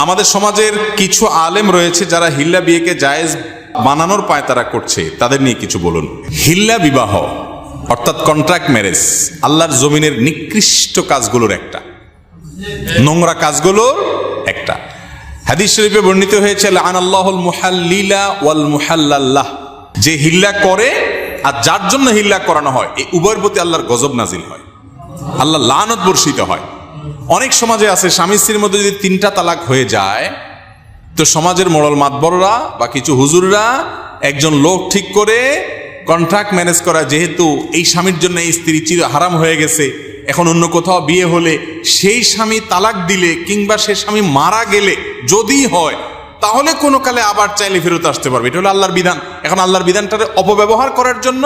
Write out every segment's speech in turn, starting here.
আমাদের সমাজের কিছু আলেম রয়েছে যারা হিল্লা বিয়েকে জায়েজ বানানোর পায় তারা করছে। তাদের নিয়ে কিছু বলুন। হিল্লা বিবাহ, অর্থাৎ কন্ট্রাক্ট ম্যারেজ আল্লাহর জমিনের নিকৃষ্ট কাজগুলোর একটা। নোংরা কাজগুলোর একটা। হাদিস শরীফে বর্ণিত হয়েছে আন আল্লাহুল মুহাল্লিলা ওয়াল মুহাল্লাল্লাহ। যে হিল্লা করে আর যার জন্য হিল্লা করানো হয়, এই উভয়ের প্রতি আল্লাহর গজব নাজিল হয়। আল্লাহ লানত বর্ষিত হয়। অনেক সমাজে আছে, স্বামী স্ত্রীর মধ্যে যদি তিনটা তালাক হয়ে যায়, তো সমাজের মোড়ল মাতবররা বা কিছু হুজুররা একজন লোক ঠিক করে কন্ট্রাক্ট ম্যানেজ করা, যেহেতু এই স্বামীর জন্য এই স্ত্রী চির হারাম হয়ে গেছে, এখন অন্য কোথাও বিয়ে হলে সেই স্বামী তালাক দিলে কিংবা সে স্বামী মারা গেলে যদি হয়, তাহলে কোনো কালে আবার চাইলে ফেরত আসতে পারবে। এটা হলো আল্লাহর বিধান। এখন আল্লাহর বিধানটার অপব্যবহার করার জন্য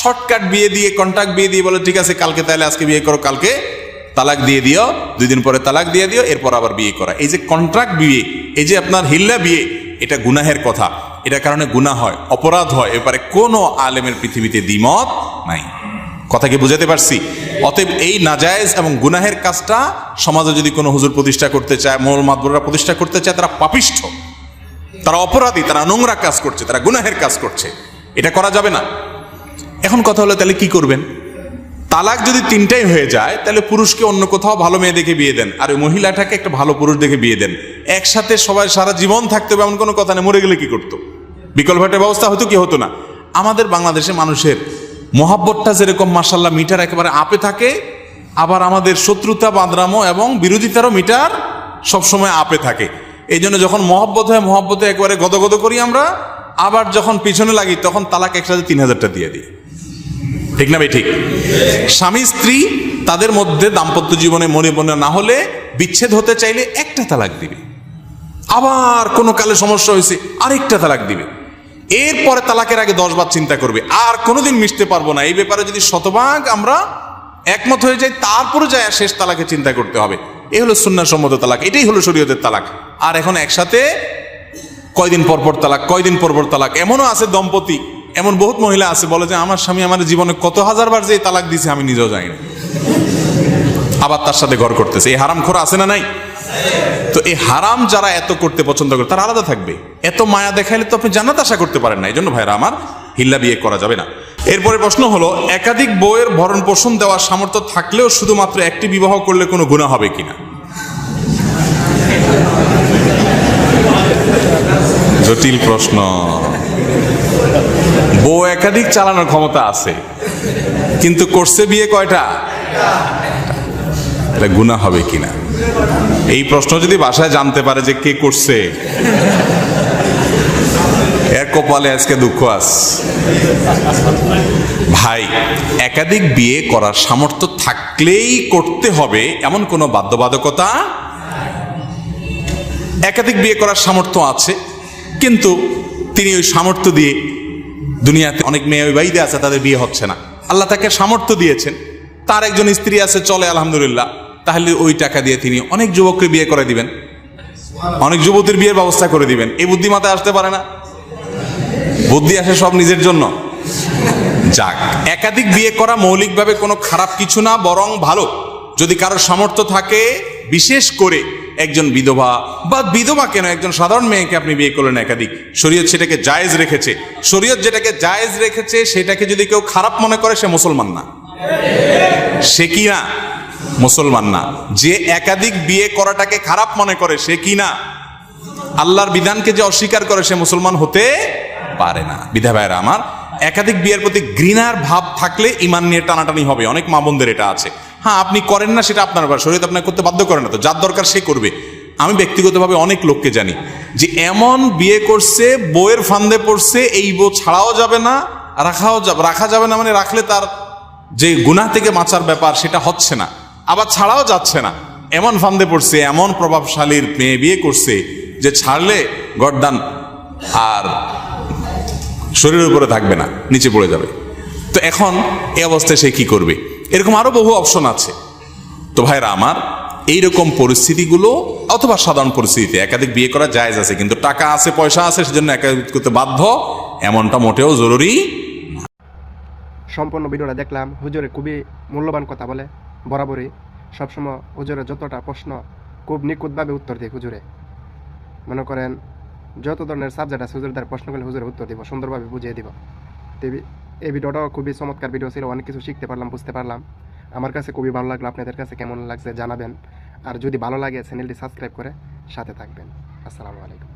শর্টকাট বিয়ে দিয়ে কন্ট্রাক্ট বিয়ে দিয়ে বলে, ঠিক আছে, কালকে তাহলে আজকে বিয়ে করো, কালকে তালাক দিয়ে দিও, দুই দিন পরে তালাক দিয়ে দিও, এরপর আবার বিয়ে করা। এই যে কন্ট্রাক্ট বিয়ে, এই যে আপনার হিল্লা বিয়ে, এটা গুনাহের কথা। এটা কারণে গুনাহ হয়, অপরাধ হয়। এবারে কোনো আলেমের পৃথিবীতে দ্বিমত নাই। কথা কি বুঝাতে পারছি? অতএব এই নাজায়েজ এবং গুনাহের কাজটা সমাজে যদি কোনো হুজুর প্রতিষ্ঠা করতে চায়, মোল মাতবররা প্রতিষ্ঠা করতে চায়, তারা পাপিষ্ঠ। তারা অপরাধী, তারা নোংরা কাজ করছে, তারা গুনাহের কাজ করছে। এটা করা যাবে না। এখন কথা হলো, তাহলে কি করবেন? তালাক যদি তিনটাই হয়ে যায়, তাহলে পুরুষকে অন্য কোথাও ভালো মেয়ে দেখে বিয়ে দেন। আর ওই মহিলাটাকে একটা ভালো পুরুষ দেখে বিয়ে দেন। একসাথে সবাই সারা জীবন থাকতে হবে, এমন কোনো কথা নেই, মরে গেলে কি করতো? বিকল্প একটা ব্যবস্থা হতো কি হতো না। আমাদের বাংলাদেশে মানুষের মহাব্বতটা যেরকম মার্শাল্লাহ মিটার একেবারে আপে থাকে, আবার আমাদের শত্রুতা, বাঁদরামো এবং বিরোধিতারও মিটার সবসময় আপে থাকে। এই জন্য যখন মহব্বত হয়, মহব্বতে একেবারে গদগদ করি আমরা, আবার যখন পিছনে লাগি, তখন তালাক একসাথে তিন হাজারটা দিয়ে দিই। ঠিক না ভাই, ঠিক? স্বামী, স্ত্রী তাদের মধ্যে দাম্পত্য জীবনে মনে মনে না হলে বিচ্ছেদ হতে চাইলে একটা তালাক দিবে। আবার কোনো কালে সমস্যা হয়েছে, আরেকটা তালাক দিবে। এরপরে তালাকের আগে দশ বার চিন্তা করবে, আর কোনোদিন মিশতে পারব না। এই ব্যাপারে যদি শতভাগ আমরা একমত হয়ে যাই, তারপরে যায় শেষ তালাকে চিন্তা করতে হবে। এ হলো সুন্নাসম্মত তালাক, এটাই হলো শরীয়তের তালাক। আর এখন একসাথে কয়দিন পরপর তালাক, কয়দিন পরপর তালাক? এমনও আছে দম্পতি এমন বহুত মহিলা আছে, বলে যে আমার স্বামী আমার জীবনে কত হাজার বার যে তালাক দিছে আমি নিজেও জানি না আবার তার সাথে ঘর করতেছে। এই হারাম খোরা আছে না নাই? তো এই হারাম যারা এত করতে পছন্দ করে, তারা আলাদা থাকবে। এত মায়া দেখাইলে তো আপনি জান্নাত আশা করতে পারেন না। এই জন্য ভাইরা, আমার হিল্লা বিয়ে করা যাবে না। এরপরে প্রশ্ন হলো, একাধিক বইয়ের ভরণ পোষণ দেওয়ার সামর্থ্য থাকলেও শুধুমাত্র একটি বিবাহ করলে কোনো গুণা হবে কিনা? জটিল প্রশ্ন। বউ একাধিক চালানোর ক্ষমতা আছে, কিন্তু করছে বিয়ে কয়টা? এটা গুণা হবে কিনা? এই প্রশ্ন যদি বাসায় জানতে পারে যে কে করছে, এর কপালে আজকে দুঃখ আস ভাই, একাধিক বিয়ে করার সামর্থ্য থাকলেই করতে হবে এমন কোনো বাধ্যবাধকতা? একাধিক বিয়ে করার সামর্থ্য আছে, কিন্তু তিনি ওই সামর্থ্য দিয়ে দুনিয়াতে অনেক মেয়ে বিবাহিত আছে, তাদের বিয়ে হচ্ছে না। আল্লাহ তাকে সামর্থ্য দিয়েছেন। তার একজন স্ত্রী আছে, চলে আলহামদুলিল্লাহ। তাহলে ওই টাকা দিয়ে তিনি অনেক যুবককে বিয়ে করে দিবেন। অনেক যুবতীর বিয়ের ব্যবস্থা করে দিবেন। এই বুদ্ধিমাতায় আসতে পারে না? বুদ্ধি আসে সব নিজের জন্য। যাক, একাধিক বিয়ে করা মৌলিকভাবে কোনো খারাপ কিছু না, বরং ভালো। যদি কারোর সামর্থ্য থাকে, বিশেষ করে একজন বিধবা বা বিধবা কেন? একজন সাধারণ মেয়েকে আপনি বিয়ে করলেন একাধিক। শরীয়ত সেটাকে জায়েজ রেখেছে। শরীয়ত যেটাকে জায়েজ রেখেছে, সেটাকে যদি কেউ খারাপ মনে করে, সে মুসলমান না। সে কি না? মুসলমান না। যে একাধিক বিয়ে করাটাকে খারাপ মনে করে, সে কি না? আল্লাহর বিধানকে যে অস্বীকার করে, সে মুসলমান হতে পারে না। বিধা ভাইরা আমার, একাধিক বিয়ের প্রতি ঘৃণার ভাব থাকলে ইমান নিয়ে টানাটানি হবে। অনেক মা বোনদের এটা আছে। হ্যাঁ আপনি করেন না সেটা আপনার ব্যাপার। শরীর আপনাকে করতে বাধ্য করে না তো। যার দরকার সে করবে। আমি ব্যক্তিগতভাবে অনেক লোককে জানি যে এমন বিয়ে করছে বইয়ের ফান্দে পড়ছে, এই বউ ছাড়াও যাবে না, রাখাও যাবে, রাখা যাবে না মানে রাখলে তার যে গুনাহ থেকে বাঁচার ব্যাপার সেটা হচ্ছে না। আবার ছাড়াও যাচ্ছে না। এমন ফান্দে পড়ছে, এমন প্রভাবশালীর মেয়ে বিয়ে করছে যে ছাড়লে গরদান আর শরীরের উপরে থাকবে না, নিচে পড়ে যাবে। তো এখন এই অবস্থায় সে কি করবে? এরকম আরও বহু অপশন আছে। তো ভাইরা আমার, এইরকম পরিস্থিতিগুলো অথবা সাধারণ পরিস্থিতিতে একাধিক বিয়ে করা জায়েজ আছে, কিন্তু টাকা আছে, পয়সা আছে, সেজন্য একাধিক করতে বাধ্য, এমনটা মোটেও জরুরি সম্পূর্ণ ভিডিওটা দেখলাম, হুজুরে খুবই মূল্যবান কথা বলে, বরাবরই। সবসময় হুজুরের যতটা প্রশ্ন, খুব নিখুঁতভাবে উত্তর দিয়ে হুজুরে। মনে করেন, যত ধরনের সাবজেক্ট আছে, হুজুর দ্বারা প্রশ্ন করলে হুজুরের উত্তর দিব, সুন্দরভাবে বুঝিয়ে দিব। তো এই- ভিডিওটা খুবই চমৎকার ভিডিও ছিল, অনেক কিছু শিখতে পারলাম, বুঝতে পারলাম। আমার কাছে খুবই ভালো লাগল, আপনাদের কাছে কেমন লাগছে জানাবেন। আর যদি ভালো লাগে চ্যানেলটি সাবস্ক্রাইব করে সাথে থাকবেন। আসসালামু আলাইকুম।